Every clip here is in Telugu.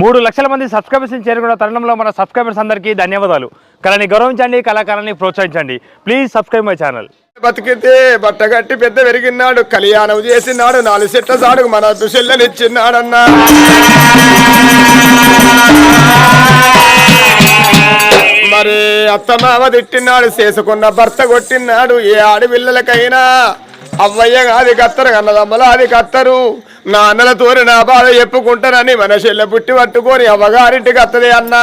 మూడు లక్షల మంది సబ్స్క్రైబర్స్ని చేరుకున్న తరుణంలో మన సబ్స్క్రైబర్స్ అందరికీ ధన్యవాదాలు. కళని గౌరవించండి కళాకారాన్ని ప్రోత్సహించండి. ప్లీజ్ సబ్స్క్రైబ్ మై ఛానల్ బతికితే బట్టగట్టి పెద్ద పెరిగినాడు కళ్యాణం చేసినాడు నాలుగు సెట్ల సాడు మన దుశల్యనిచ్చినాడన్నా మరి అత్తమామ తిట్టినాడు చేసుకున్న భర్త కొట్టినాడు ఏ ఆడపిల్లలకైనా అవ్వయ్య అది కత్తరు కన్నదమ్మల అది కత్తరు. నా అన్నలతోని నా బాధ చెప్పుకుంటానని మన చెల్లె పుట్టి పట్టుకొని అవ్వగారింటికి అత్తది అన్నా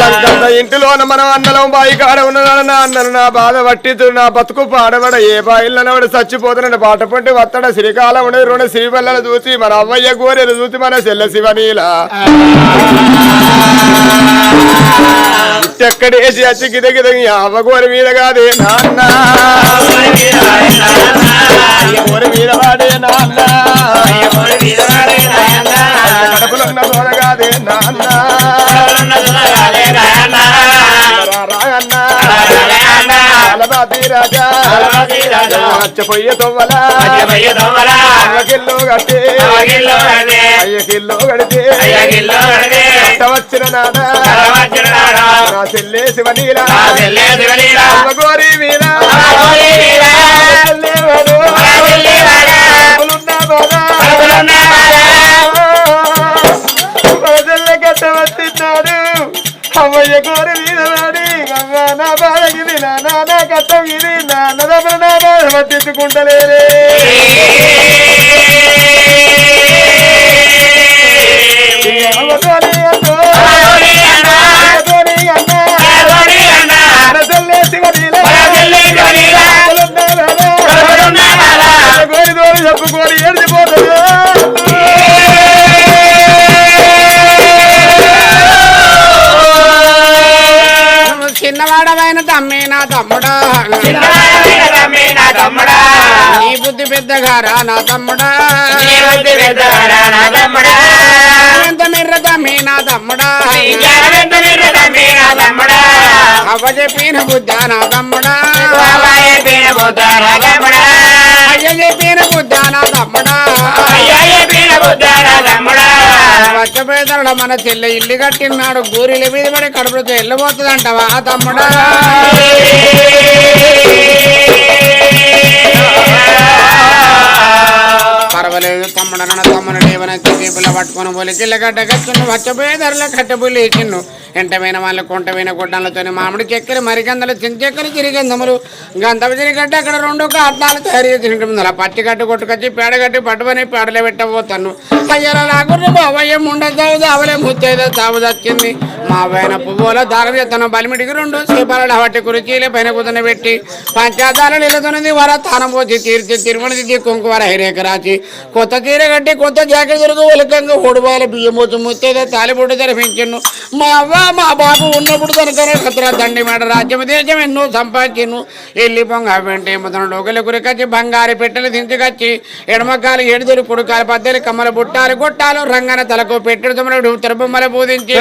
లంకంత ఇంటిలోన మనం అన్నలం బాయి కాడ ఉన్నాడు నా అన్నలు నా బాధ పట్టితు నా బతుకు పాడబడ ఏ బాయిలనవాడు చచ్చిపోతున్న పాట పంటి వత్తడ శ్రీకాలం ఉండేది రెండు శ్రీపల్లలు చూసి మన అవ్వయ్య గోరెలు చూసి మన చెల్ల శివనీల ఎక్కడేసి అచ్చి గిద అవ్వ గోరి మీద కాదే నాన్న గోరి నాన్న నాన్న తొవ్వల కట్టి కడితే వచ్చిన నాన్న నా చెల్లే అవ్వగోరి మీద వచ్చిన్నాడు అమ్మయ్య గోరి మీద వాడి గంగ నా బాధగిరి నా నాన్న కట్టగిరి నా నదమ నా బాధ పట్టించుకుంటలేరే చెప్పుకో చిన్నవాడవైన తమ్మి నా తమ్ముడా నీ బుద్ధి పెద్దగారా నా తమ్ముడా ఎంత మిర్ర తమ్మి నా తమ్ముడా అవ్వ చెప్పిన బుద్ధ నా తమ్ముడా అయ్య చెప్పిన బుద్ధ నా తమ్ముడా వచ్చపోయేదాడు మన చెల్లె ఇల్లు కట్టినాడు గూరిల మీద పడి కడుపులతో వెళ్ళబోతుందంటవా తమ్ముడా? పర్వాలేదు తమ్ముడు అన్న తమ్ముడు. లేవన పిల్ల పట్టుకుని పోలి కిల్లగడ్డ కచ్చును వచ్చపోయే ధరల కట్టబుల్లి ఇచ్చిన్ను ఎంటమైన వాళ్ళ కొంటమైన గుడ్డలతోని మామిడి చక్కెర మరిగందలు చించెక్కర చిరిగందములు గంధపు చిరిగడ్డ అక్కడ రెండు కాట్లాలు తయారు చేసి ముందర పచ్చి గడ్డ కొట్టుకొచ్చి పేడగట్టి పట్టుకొని పేడలో పెట్టబోతాను. అయ్యరా నాగుర్రు బావయ్య ఉండదు అవలే ముత్తైద చావు దచ్చింది మా పైన పువ్వుల దారం చేస్తాను. బలిమిడికి రెండు సేపాల వాటి కురిచీలే పైన కుదన పెట్టి. పంచాదాల నిలుతున్నది వర తానం పోసి తీర్చి తిరుమల దిద్ది కుంకుమర హైరేక రాచి కొత్త చీర కట్టి కొత్త జాకెట్ దొరుకు ఒలకంగా ఓడిపోయాల బియ్యం పోతు ముత్తేదో తాలిబొట్టు తెరపించను మా అవ్వ మా బాబు ఉన్నప్పుడు తనకనే కత్ర దండి మేడ రాజ్యం దేశం ఎన్నో సంపాదించను. వెళ్ళి పొంగ వెంటే మొదలు డోగల కురికచ్చి బంగారు పెట్టెలు దించుకొచ్చి ఎడమకాలు ఏడుదొరు పొడుకాలు పద్దెలు కమ్మలు బుట్టాలు గొట్టాలు రంగన తలకు పెట్టెడు తమడు తిరుబొమ్మల బోధించి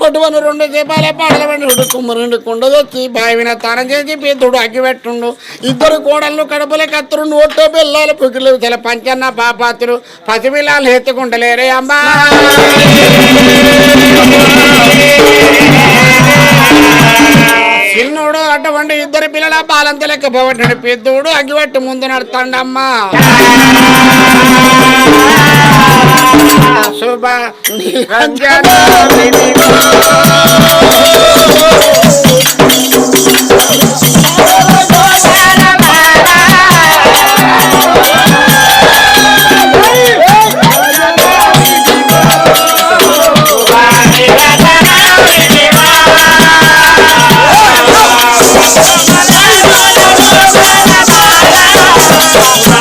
పొట్టువను రెండు దీపాలే పాడల వెండి కుమ్మరుండి కుండదొచ్చి బావిన తానం చేసి పెద్దడు అగ్గి పెట్టుండు. ఇద్దరు కోడళ్ళు కడుపులే కత్తురు నోట్లో పిల్లలు పుకిలు తెల పంచన్న పాపాతులు పసిపిల్లలు ఎత్తుకుంటలేరే అమ్మా. చిన్నోడు అటువంటి ఇద్దరు పిల్లల బాలంత లెక్క పెద్దోడు అగ్గివట్టు ముందు నడతాడమ్మా శుభ నిరంజన నిరంజన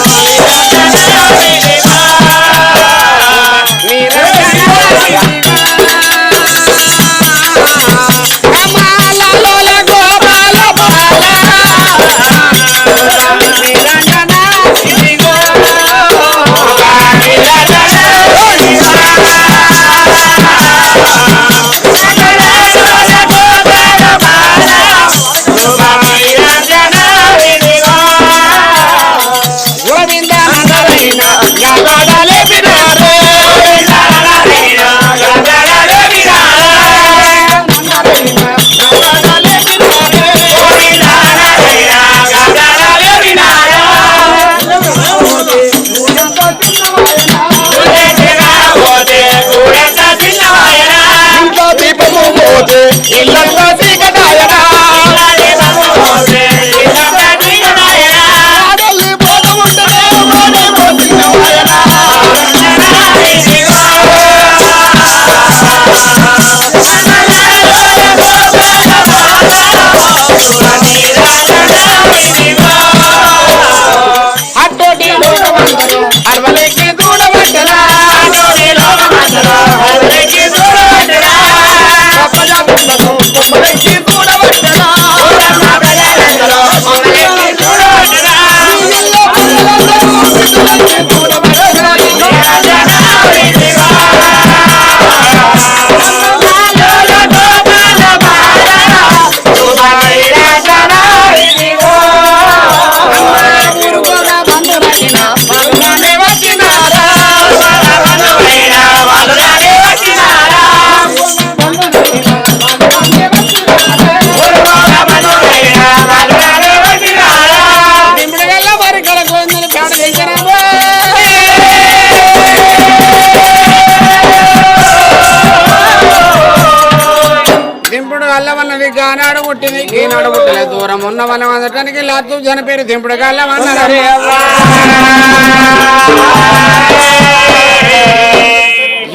మొన్న వనం అందటానికి లాతు జన పేరు దింపుడు కాలం అన్నారు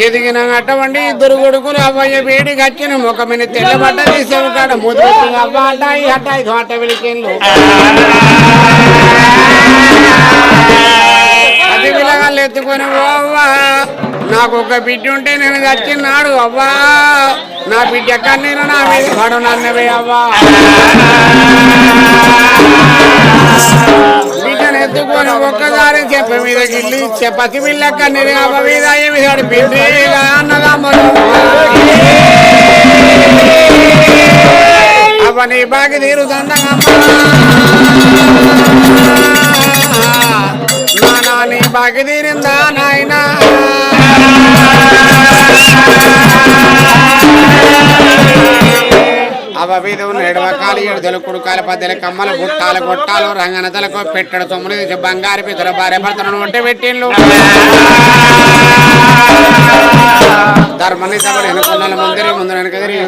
ఎదిగిన అటువంటి ఇద్దరు కొడుకులు అవ్వయ్య వేడి కచ్చిన ముఖమైన తెల్ల బట్ట తీసేవి కాడ ముద్దు అవ్వ అట్టాయి అట్టాయి తోట వెలికేళ్ళు. అది విలగాళ్ళు ఎత్తుకొని అవ్వా నాకు ఒక బిడ్డ ఉంటే నేను చచ్చిన్నాడు అవ్వా. నా బిడ్డ ఎక్కడ నేను నా మీద పడు నన్నవే అవ్వా. బిడ్డను ఎత్తుకొని ఒక్కసారి చెప్ప మీద గిల్లి చెప్పతి బిళ్ళ కన్నీరు అవ్వ మీద ఏమి బిడ్డగా అన్నదమ్మలు. అవ్వ నీ బాగి తీరుతుందమ్మా నానా నీ బాగి తీరిందా నాయనా? అవ వీధి ఎడుదలు కుడుకాల పద్దెల కమ్మల గుట్టాలు గొట్టాలు రంగనతలకు పెట్టడు తొమ్మిది తీసి బంగారు పితర భార్య భర్తలను వంట పెట్టిండ్లు. ధర్మని సభలు ఎన్నుకున్న ముందరి ముందు వెనక తిరిగి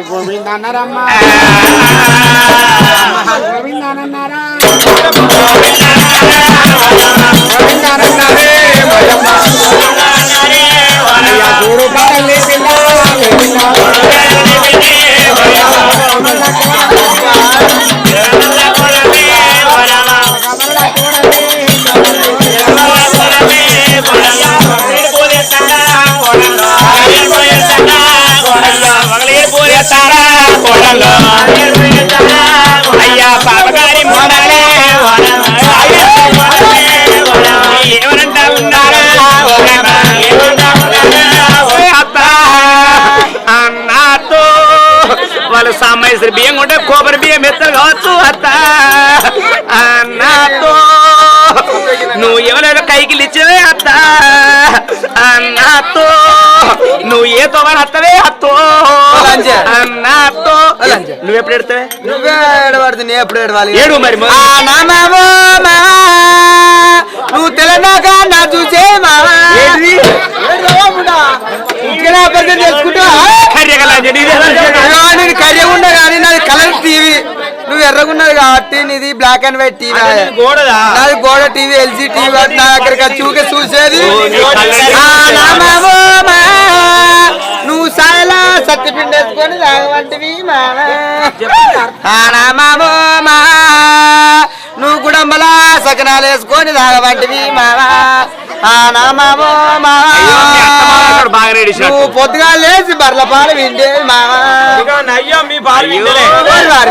తోమని అన్నాతో నువ్వు ఎప్పుడు ఎడతావే నువ్వే ఏడబడుతుంది నేను ఎప్పుడు ఏడవాలి? ఏడు మరి ఆ నా మామో మా నువ్వు తెలంగాణ నా చూసే నేను ఉన్నా కానీ నాది కలర్ టీవీ. నువ్వు ఎర్రగున్నది కాబట్టి నీది బ్లాక్ అండ్ వైట్ టీవీ. నాది గోడ టీవీ ఎల్జీ టీవీ. నా ఊకే చూసేది. సాయలా సత్తిపిండి వేసుకొని తాగవంటివి మావా. మామో మా నువ్వు గుడంబలా సకనాలు వేసుకొని తాగవంటివి మావా. నువ్వు పొద్దుగా లేచి బర్ల పాలు అయ్యో మీ పాలు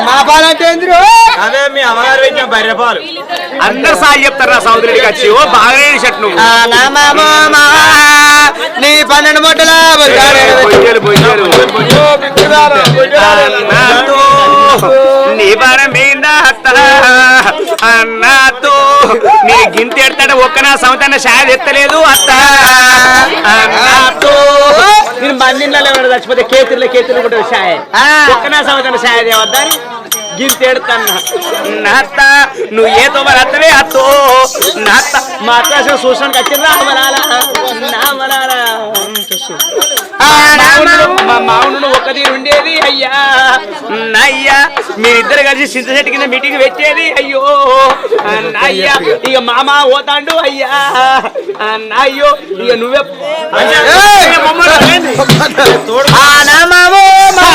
మా పాలు అంటే? అదే మీ అమ్మగారు పెట్టిన బర్రె పాలు అందరు సాయి చెప్తారు నా వచ్చి ఓ బాగా రెడీ షర్ట్ నువ్వు నీ పన్నెండు మొట్టల పొయ్యాలు పొయ్యాలు అన్నాతో నీ గింత ఎడతాడ ఒక్క నా సంవత్సరం షాయ్ ఎత్తలేదు అత్త. అన్నాతో నేను మందిలో చచ్చిపోతే కేతుల్లో కేతులు కూడా షాయ్ ఒక్క నా సంవత్సరం షాయ్ నువ్వు మరి అత్తవే అత్తో? నాత్త మా అత్త చూసానికి వచ్చిందా మనాల నా మనాల మా మామూలు తీరు ఉండేది అయ్యా అయ్యా మీరిద్దరు కలిసి సింత చెట్టు కింద మీటింగ్ పెట్టేది అయ్యో అయ్యా ఇక మామ పోతాండు అయ్యా అయ్యో ఇక నువ్వే ఆ నా మామో మా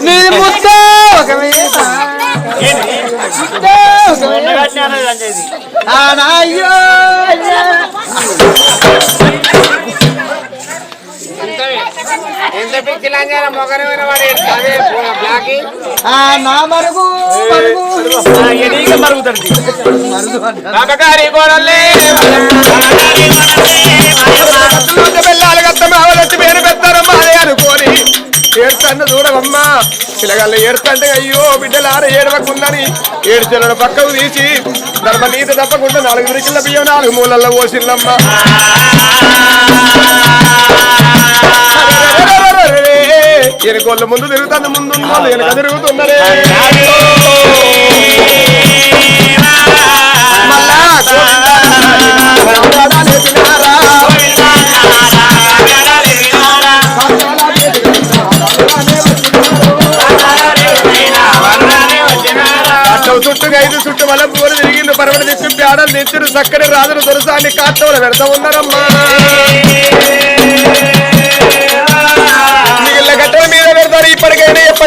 నీది ముద్ద ఒక అయ్యా. ఎంత పిచ్చి లంజాల మొగరమైన వాడు అదే బ్లాక్ నా మరుగు మరుగు మరుగుతుంది కాకగారి గోడలే పిల్లలు గత్తమావలొచ్చి పేరు పెడతారమ్మా అదే అనుకోని ఏడుతాను చూడవమ్మా పిల్లగాళ్ళు ఏడుతంటే అయ్యో బిడ్డలార ఏడవకుందని ఏడు చెల్లెడు పక్కకు తీసి ధర్మ నీతి తప్పకుండా నాలుగు విరికిళ్ళ బియ్యం నాలుగు మూలల్లో పోసిందమ్మా ఎనుకోళ్ళ ముందు తిరుగుతుంది ముందు వెనక తిరుగుతున్నదే చుట్టూ ఐదు చుట్టూ మళ్ళీ పూలు తిరిగింది పరమటి తెచ్చి పేడలు తెచ్చిన చక్కని రాజులు దొరసాన్ని కాట్టవులు పెడతా ఉన్నారమ్మా.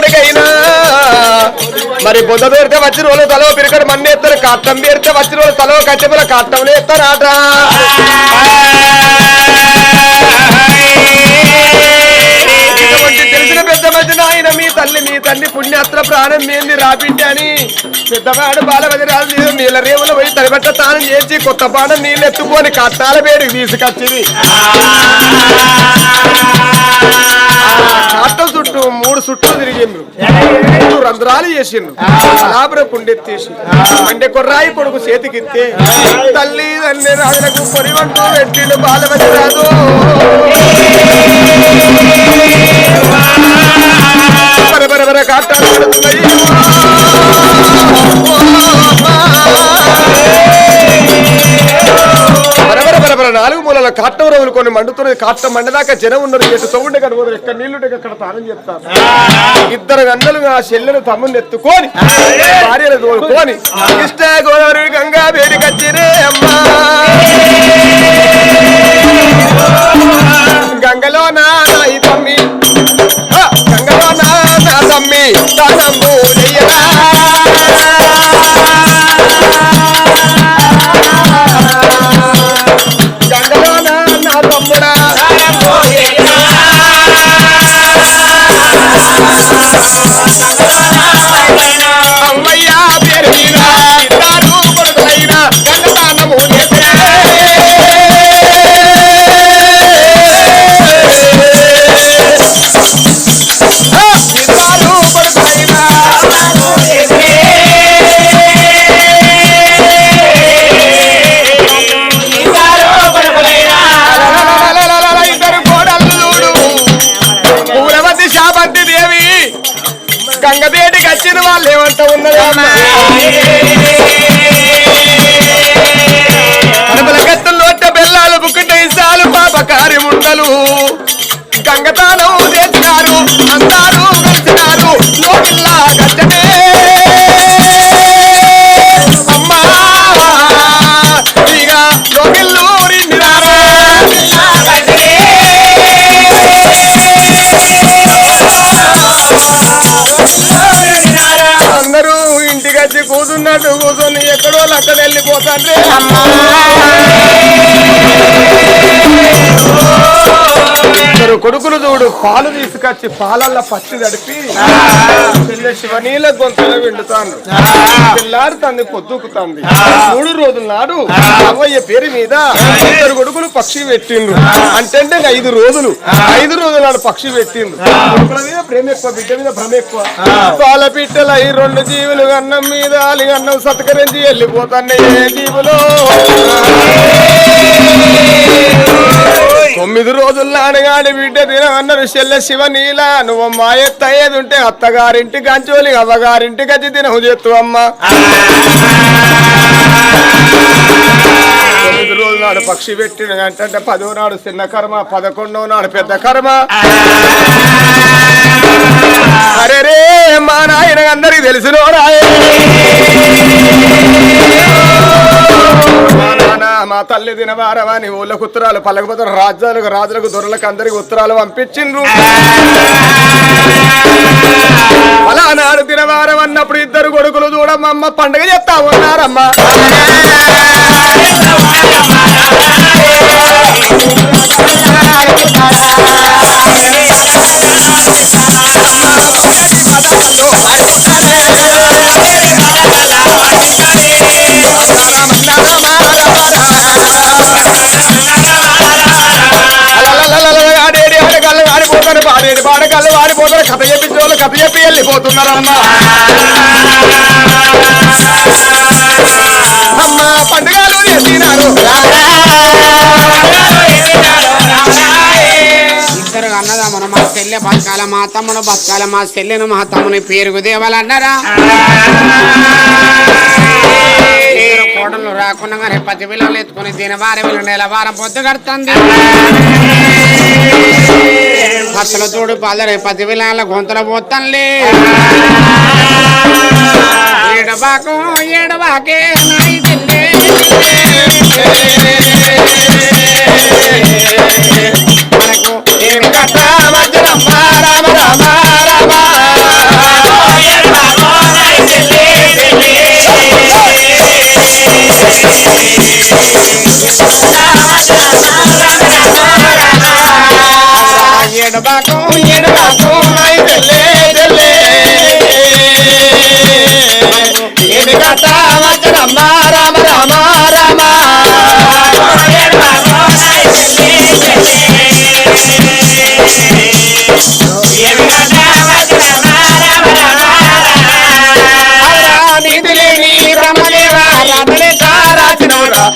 ఇప్పటికైనా ఎప్పటికైనా మరి బుద్ధ పేరితే వచ్చిన వాళ్ళు తలో పిరికడు మన్ను ఎత్తారు కట్టం పేరితే వచ్చిన వాళ్ళు తలో కట్టెపుల కట్టంలో ఎత్తారాట ఆట తల్లి పుణ్యాత్ర ప్రాణం మేంది రాబిడ్డ అని. పెద్దవాడు బాలవది రాజు నీళ్ళ రేవులు పోయి తడిబట్ట తానం చేసి కొత్త పాట నీళ్ళు ఎత్తుకొని కట్టాల వేడికి తీసుకొచ్చింది. కట్ట చుట్టూ మూడు చుట్టూ తిరిగిండ్రు. రంధ్రాలు చేసిండ్రు. లాభర కుండెత్తేసి. అంటే కొర్రాయి కొడుకు చేతికిత్తే. తల్లి తండ్రి రాజులకు పొరివంటూ పెట్టిండు బాలవతి రాజు బర బర బరబర బరబర నాలుగు మూలల కాట్టం రవులు కొన్ని మండుతున్నది. కాట్టం మండదాకా జనం ఉన్నారు ఎటు తొగుండే కనుకోదు ఎక్కడ నీళ్ళుంటే అక్కడ తానం చెప్తాను ఇద్దరు గంటలు ఆ చెల్లెలు తమ్ముని ఎత్తుకొని భార్యను తోడుకొని ఇష్ట గోదావరి గంగా వేడికచ్చిరే అమ్మా. గంగలో నా తమ్మి తమ్మి తానంబు వచ్చి కూర్చొని ఎక్కడో అక్కడ వెళ్ళిపోతాండ్రే కొడుకులు చూడు పాలు తీసుకొచ్చి పాలల్లో పచ్చి తడిపి పిల్ల శివనీల గొంతులో విండుతాను పిల్లాడుతుంది పొద్దుకుతుంది. మూడు రోజుల నాడు అవ్వయ్య పేరు మీద ఇద్దరు కొడుకులు పక్షి పెట్టిండ్రు. అంటే ఐదు రోజులు. ఐదు రోజుల నాడు పక్షి పెట్టిండ్రు. కొడుకుల మీద ప్రేమ ఎక్కువ బిడ్డ మీద భ్రమ ఎక్కువ. పాల పిట్టలు అయి రెండు జీవులు అన్నం మీద అలి అన్నం సత్కరించి వెళ్ళిపోతాను ఏ జీవులు. తొమ్మిది రోజుల్లో నాడగాడి బిడ్డ తినమన్నారు చెల్లె శివ నీల. నువ్వు మా ఎత్త అయ్యేది ఉంటే అత్తగారింటి కంచోలి అవ్వగారింటి కచ్చి తినవు చెత్తు అమ్మ. తొమ్మిది రోజుల నాడు పక్షి పెట్టిన అంటే పదో నాడు చిన్న కర్మ పదకొండవ నాడు పెద్ద కర్మ. అరే రే మా నాయన అందరికి తెలిసినో రాయే మా తల్లి దినవారమని ఊళ్ళకు ఉత్తరాలు పలకపోతారు రాజ్యాలకు రాజులకు దొరలకు అందరికి ఉత్తరాలు పంపించిండ్రు. అలా నాడు దినవారం అన్నప్పుడు ఇద్దరు కొడుకులు చూడమ్మ పండుగ చేస్తా ఉన్నారమ్మా. అలలలలల ఆడేడి ఆడగాళ్ళు ఆడిపోతారు పాడేడి పాడగాళ్ళు ఆడిపోతారు కథ చెప్పించే వాళ్ళు కథ చెప్పి వెళ్ళిపోతున్నారమ్మా అమ్మ పండుగలు చేసినారు ఇద్దరు అన్నదమ్మును మా చెల్లె బతకాల మా తమ్ముడు బతకాల మా చెల్లెను మా తమ్ముని పేరుకు దేవాలు అన్నారా కాకుండా పది పిల్లలు ఎత్తుకుని దీని వారం వీళ్ళు నెల వారం పొద్దు కడుతుంది అసలు తోడు పదరే పది పిల్లల గొంతుల పోతుంది. ఈడ ఎడబాకు నాయి చెల్లే ఎడబాకు ఎడబాకు నాయి చెల్లే చెల్లే ఏమి కట్ట వజ్రమ్మ రామ రామ రామ నీతి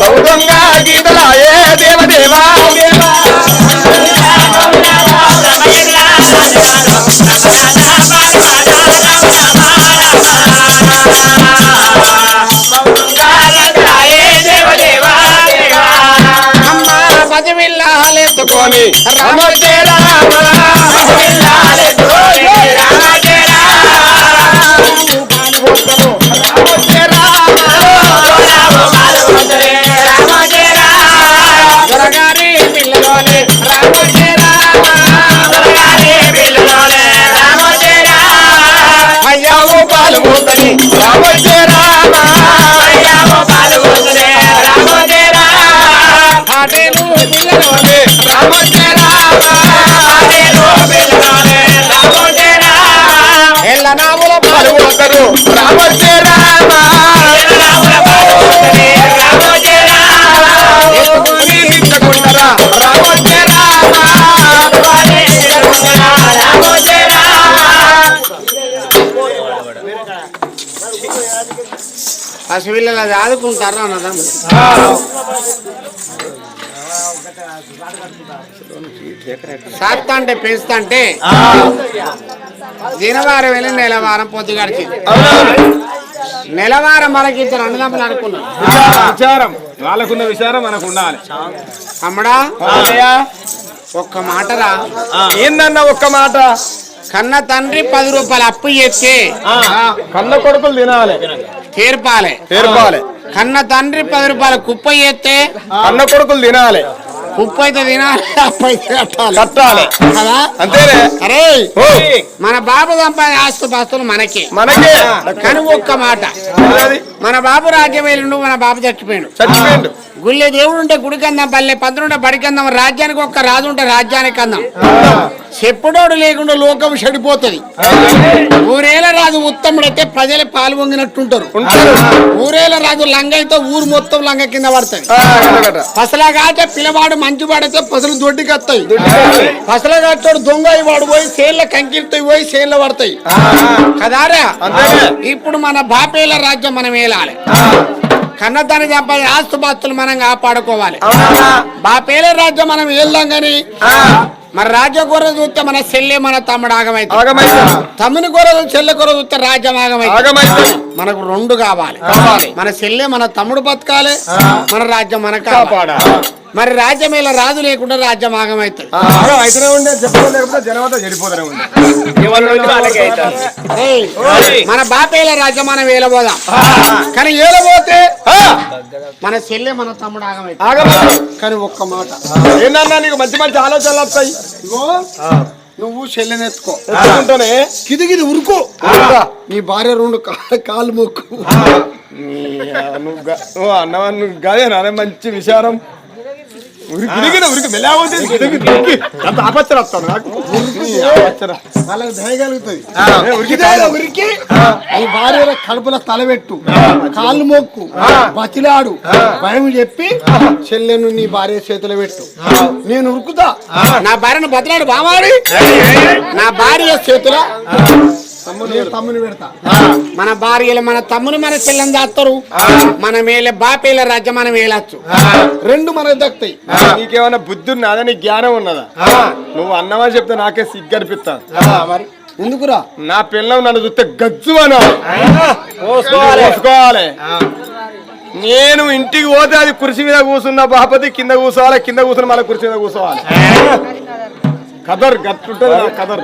బౌద్ధంగా గీతలాయే దేవదేవా. పదివిల్లాలెత్తుకొని రామ పసిపిల్లలు అది ఆదుకుంటారా అన్నదమ్ములు. సాత్తా అంటే పెంచుతా అంటే దినవారం వెళ్ళి నెలవారం పొద్దు గడిచింది. నెలవారం మనకి ఇద్దరు అన్నదమ్ములు అనుకున్నాం విచారం వాళ్ళకున్న విచారం మనకు ఉండాలి. అమ్మడా ఒక్క మాటరా ఏందన్న ఒక్క మాట? కన్న తండ్రి పది రూపాయలు అప్పు చేస్తే కన్న కొడుకులు తినాలి. తీర్పాలే. తీర్పాలి. కన్న తండ్రి పది రూపాయలు కుప్ప చేస్తే కన్న కొడుకులు తినాలి. కుప్ప అయితే తినాలి. అప్పు అయితే కట్టాలి. కట్టాలి కదా? అంతేనే అరే ఓ, మన బాబు సంపాదించిన ఆస్తు పాస్తులు మనకే. మనకే. కానీ ఒక్క మాట. మన బాబు రాజ్యం వెళ్ళిండు మన బాబు చచ్చిపోయాడు. చచ్చిపోయిండు. గుళ్ళే దేవుడు ఉంటే గుడికి అందాం పల్లె పంతులుంటే బడికి అందాం రాజ్యానికి ఒక్క రాజు ఉంటే రాజ్యానికి అందాం చెప్పుడోడు లేకుండా లోకం చెడిపోతుంది. ఊరేల రాజు ఉత్తముడైతే ప్రజలు పాలు పొంగినట్టుంటారు. ఉంటారు. ఊరేల రాజు లంగ అయితే ఊరు మొత్తం లంగ కింద పడుతుంది. గట్ట. పసలగాటే పిల్లవాడు మంచి పడితే పసలు దొడ్డికి వస్తాయి. పసలగాటోడు దొంగ అయి వాడు పోయి సేన్ల కంకిర్తో పోయి సేన్ల పడతాయి. కదారా. ఇప్పుడు మన బాపేల రాజ్యం మనం ఏలాలి? కన్నదాన్ని సంపాది ఆస్తుపాస్తులు మనం కాపాడుకోవాలి? బాపేల రాజ్యం మనం ఏల్దాం గాని మరి రాజ్య కూర చూస్తే మన చెల్లె మన తమ్ముడు ఆగమైతే తమ్ముని కూర చెల్లె కూర చూస్తే రాజ్యం ఆగమైతే మనకు రెండు కావాలి. కావాలి. మన చెల్లె మన తమ్ముడు బతకాలి. మన రాజ్యం మనకు కాపాడా. కాపాడాలి. మరి రాజ్యం ఇలా రాజు లేకుండా రాజ్యం ఆగమవుతుంది ఆగం అయితేనే ఉండే జనమంతా చెడిపోతూనే ఉంది. ఓయ్. మన బాపేల రాజ్యం మనం ఏలబోదాం. కానీ ఏలబోతే మన చెల్లె మన తమ్ముడు ఆగమైతే కానీ ఒక్క మాట. ఏందన్నా నీకు మంచి మంచి ఆలోచనలు వస్తాయి? నువ్వు చెల్లెనెత్తుకో కిదిగిది ఉరుకు. నీ భార్య రెండు కా- కాళ్ళు మొక్కు. నువ్వు అన్నవా నువ్వు గదే నానే మంచి విచారం ఉరికి ఉరికిన ఉరికి మెల్లకపోతే ఉరికి ఉరికి అంత ఆపచ్చర వస్తాను నాకు. వాళ్ళకి ఉరికి ఇదే ఉరికి. నీ భార్య కడుపులో తలబెట్టు. కాళ్ళు మొక్కు. బతిలాడు. భయం చెప్పి చెల్లెను నీ భార్య చేతిలో పెట్టు. నేను ఉరుకుతా. నా భార్యను బతిలాడు బామాడి నా భార్య చేతుల. తమ్ముని పెడతా. మన భార్యలు మన తమ్ముని మన చెల్లని చేస్తారు మన మేలే బాపేల రాజ్యం మనం వేలచ్చు రెండు మనకు దక్కుతాయి. నీకేమైనా బుద్ధి ఉన్నదా? నీ జ్ఞానం ఉన్నదా? నువ్వు అన్నవా చెప్తే నాకే సిగ్గు అనిపిస్తాను మరి. ఎందుకురా? నా పిల్లం నన్ను చూస్తే గజ్జు అనాలి. నేను ఇంటికి పోతే అది కుర్చీ మీద కూర్చున్న బాపతి కింద కూర్చోవాలి కింద కూర్చుని మళ్ళీ కుర్చీ మీద కూర్చోవాలి. కదర్ గట్టుంటది నా కదర్.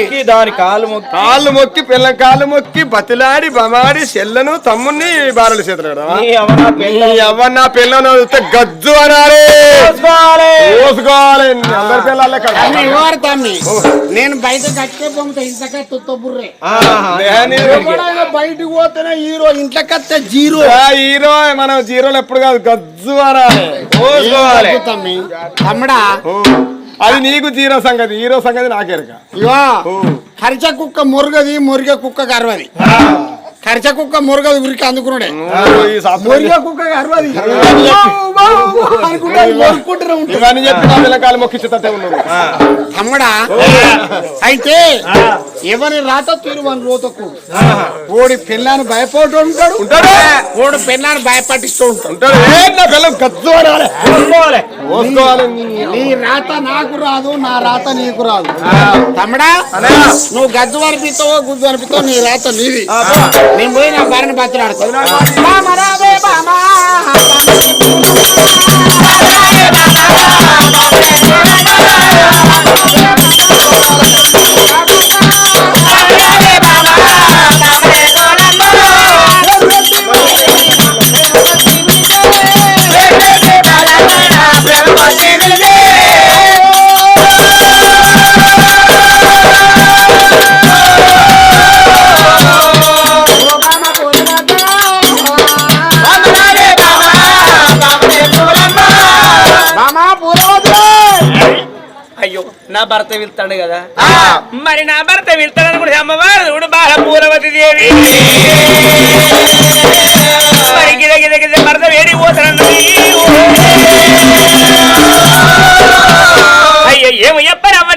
మొక్కి దాని కాలు మొక్కి. కాళ్ళు మొక్కి పిల్లం కాళ్ళు మొక్కి బతిలాడి బమాడి చెల్లను తమ్ముని బారలు చేతులు పెడదామా? నీ పిల్లను చూస్తే గజ్జు అనాలి. అందరి పిల్లలే కదా. నేను బయట కట్టే పొమ్మితే ఇంతకే బయటికి పోతేనే హీరో ఇంట్లో కత్తే జీరో. హీరో మనం జీరోలు ఎప్పుడు కాదు గజ్జు అనాలి తమ్ముడా? అది నీకు జీరో సంగతి హీరో సంగతి నాకెరక ఇవో కరిచ కుక్క మురుగది మురిగ కుక్క కరవది కరిచ కుక్క మురుగది ఉరికి అందుకున్నాడే. మురిగ కుక్క ఇవన్నీ చెప్పి నా తమ్ముడా అయితే ఎవరి రాత తీరు మన రోతకు ఓడి పిల్లని భయపడుతూ ఉంటాడు. ఉంటాడు. ఓడి పిల్లని భయపట్టిస్తూ ఉంటాడు. నీ రాత నాకు రాదు నా రాత నీకు రాదు. తమ్ముడా నువ్వు గద్దు అనిపిస్తావో గుద్దు అనిపిస్తావో నీ రాత నీది. నేను పోయి నా భార్యని బతిలాడతాను అయ్యో నా భర్త వెళ్తాడు కదా. మరి నా భర్త వెళ్తాడని కూడా అమ్మవారు చూడు బాల పూరవతి దేవి. మరి గిద గిద గిద భర్త వేడి పోతాడన్నది అయ్యో ఏమి చెప్పరమ్మ